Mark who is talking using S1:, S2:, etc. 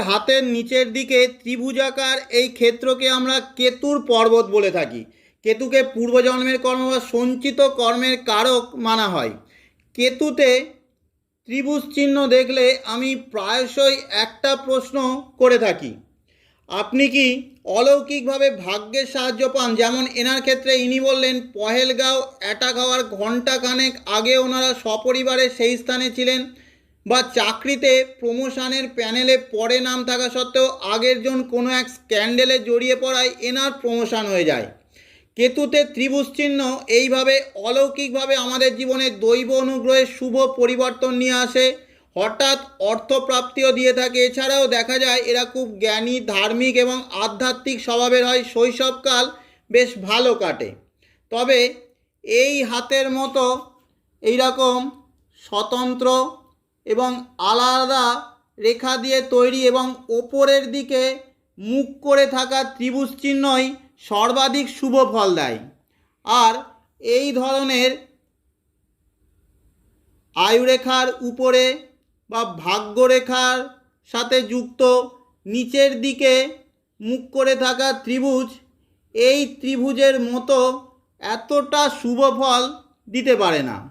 S1: হাতের নিচের দিকে ত্রিভুজাকার এই ক্ষেত্রকে আমরা কেতুর পর্বত বলে থাকি। কেতুকে পূর্বজন্মের কর্ম বা সঞ্চিত কর্মের কারক মানা হয়। কেতুতে ত্রিভুজ চিহ্ন দেখলে আমি প্রায়শই একটা প্রশ্ন করে থাকি। আপনি কি অলৌকিকভাবে ভাগ্যের সাহায্য পান? যেমন এনার ক্ষেত্রে ইনি বললেন, পহেলগাঁও অ্যাটাক হওয়ার ঘণ্টা খানেক আগে ওনারা সপরিবারে সেই স্থানে ছিলেন। বা চাকরিতে প্রমোশনের প্যানেলে পরে নাম থাকা সত্ত্বেও আগের জন কোনো এক স্ক্যান্ডেলে জড়িয়ে পড়ায় এনার প্রমোশন হয়ে যায়। কেতুতে ত্রিভুজ চিহ্ন এইভাবে অলৌকিকভাবে আমাদের জীবনে দৈব অনুগ্রহের শুভ পরিবর্তন নিয়ে আসে। হঠাৎ অর্থপ্রাপ্তিও দিয়ে থাকে। এছাড়াও দেখা যায় এরা খুব জ্ঞানী, ধার্মিক এবং আধ্যাত্মিক স্বভাবের হয়। শৈশবকাল বেশ ভালো কাটে। তবে এই হাতের মতো এইরকম স্বতন্ত্র এবং আলাদা রেখা দিয়ে তৈরি এবং ওপরের দিকে মুখ করে থাকা ত্রিভুজ চিহ্নই সর্বাধিক শুভ ফল দেয়। আর এই ধরনের আয়ুরেখার উপরে বা ভাগ্যরেখার সাথে যুক্ত নিচের দিকে মুখ করে থাকা ত্রিভুজ, এই ত্রিভুজের মতো এতটা শুভ ফল দিতে পারে না।